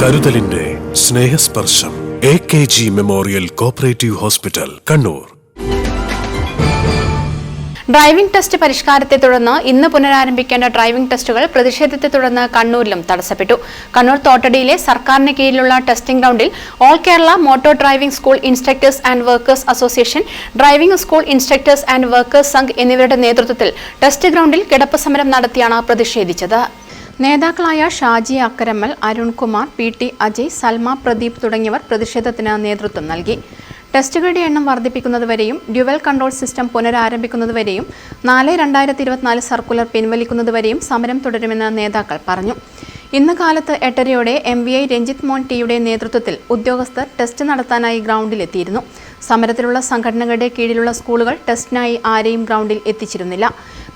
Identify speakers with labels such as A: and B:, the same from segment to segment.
A: കരുതലിന്റെ Snehasparsham A K G memorial cooperative hospital Kannur.
B: Driving test പരിഷ്കാരത്തെ തുടർന്ന് ഇന്ന് പുനരാരംഭിക്കേണ്ട driving ടെസ്റ്റുകൾ പ്രതിഷേധത്തെ തുടർന്ന് കണ്ണൂരിലും തടസ്സപ്പെട്ടു. കണ്ണൂർ തോട്ടടിയിലെ സർക്കാരിന് കീഴിലുള്ള ടെസ്റ്റിംഗ് ഗ്രൗണ്ടിൽ all Kerala motor driving school instructors and workers association driving school instructors and workers Sangh എന്നിവരുടെ നേതൃത്വത്തിൽ ടെസ്റ്റ് ഗ്രൗണ്ടിൽ കിടപ്പ് സമരം നടത്തിയാണ് പ്രതിഷേധിച്ചത്. നേതാക്കളായ ഷാജി അക്കരമ്മൽ അരുൺകുമാർ പി ടി അജയ് സൽമ പ്രദീപ് തുടങ്ങിയവർ പ്രതിഷേധത്തിന് നേതൃത്വം നൽകി. ടെസ്റ്റുകളുടെ എണ്ണം വർദ്ധിപ്പിക്കുന്നതുവരെയും ഡ്യുവൽ കൺട്രോൾ സിസ്റ്റം പുനരാരംഭിക്കുന്നതുവരെയും നാല് രണ്ടായിരത്തി ഇരുപത്തിനാല് സർക്കുലർ പിൻവലിക്കുന്നതുവരെയും സമരം തുടരുമെന്ന് നേതാക്കൾ പറഞ്ഞു. ഇന്ന് കാലത്ത് എട്ടരയോടെ M V I Ranjith Mon ടിയുടെ നേതൃത്വത്തിൽ ഉദ്യോഗസ്ഥർ ടെസ്റ്റ് നടത്താനായി ഗ്രൗണ്ടിലെത്തിയിരുന്നു. സമരത്തിലുള്ള സംഘടനകളുടെ കീഴിലുള്ള സ്കൂളുകൾ ടെസ്റ്റിനായി ആരെയും ഗ്രൗണ്ടിൽ എത്തിച്ചിരുന്നില്ല.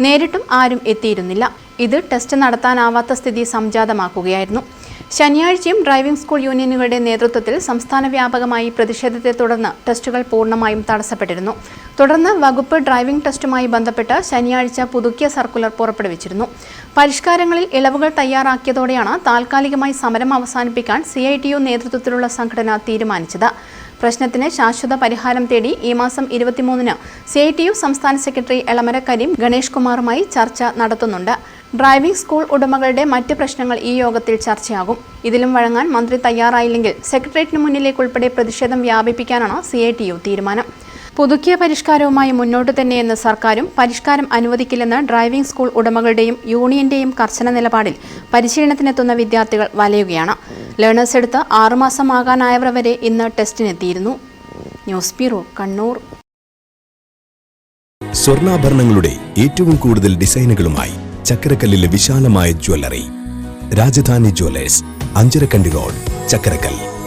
B: നേരിട്ടും ആരും എത്തിയിരുന്നില്ല. ഇത് ടെസ്റ്റ് നടത്താനാവാത്ത സ്ഥിതി സംജാതമാക്കുകയായിരുന്നു. ശനിയാഴ്ചയും ഡ്രൈവിംഗ് സ്കൂൾ യൂണിയനുകളുടെ നേതൃത്വത്തിൽ സംസ്ഥാന വ്യാപകമായി പ്രതിഷേധത്തെ തുടർന്ന് ടെസ്റ്റുകൾ പൂർണമായും തടസ്സപ്പെട്ടിരുന്നു. തുടർന്ന് വകുപ്പ് ഡ്രൈവിംഗ് ടെസ്റ്റുമായി ബന്ധപ്പെട്ട് ശനിയാഴ്ച പുതുക്കിയ സർക്കുലർ പുറപ്പെടുവിച്ചിരുന്നു. പരിഷ്കാരങ്ങളിൽ ഇളവുകൾ തയ്യാറാക്കിയതോടെയാണ് താൽക്കാലികമായി സമരം അവസാനിപ്പിക്കാൻ സി നേതൃത്വത്തിലുള്ള സംഘടന തീരുമാനിച്ചത്. പ്രശ്നത്തിന് ശാശ്വത പരിഹാരം തേടി ഈ മാസം ഇരുപത്തിമൂന്നിന് സി ഐ ടി യു സംസ്ഥാന സെക്രട്ടറി എളമര കരീം ഗണേഷ് കുമാറുമായി ചർച്ച നടത്തുന്നുണ്ട്. ഡ്രൈവിംഗ് സ്കൂൾ ഉടമകളുടെ മറ്റ് പ്രശ്നങ്ങൾ ഈ യോഗത്തിൽ ചർച്ചയാകും. ഇതിലും വഴങ്ങാൻ മന്ത്രി തയ്യാറായില്ലെങ്കിൽ സെക്രട്ടേറിയറ്റിന് മുന്നിലേക്കുൾപ്പെടെ പ്രതിഷേധം വ്യാപിപ്പിക്കാനാണ് സി തീരുമാനം. പുതുക്കിയ പരിഷ്കാരവുമായി മുന്നോട്ട് തന്നെയെന്ന് സർക്കാരും പരിഷ്കാരം അനുവദിക്കില്ലെന്ന് ഡ്രൈവിംഗ് സ്കൂൾ ഉടമകളുടെയും യൂണിയന്റെയും കർശന നിലപാടിൽ പരിശീലനത്തിനെത്തുന്ന വിദ്യാർത്ഥികൾ വലയുകയാണ്. ലേണേഴ്സ് എടുത്ത് ആറുമാസമാകാനായവർ വരെ ഇന്ന് ടെസ്റ്റിനെത്തിയിരുന്നു. News bureau Kannur.
C: സ്വർണാഭരണങ്ങളുടെ ഏറ്റവും കൂടുതൽ ഡിസൈനുകളുമായി ചക്കരക്കല്ലിലെ വിശാലമായ jewellery. Rajadhani jewellers Anjarakandy road Chakkarakkal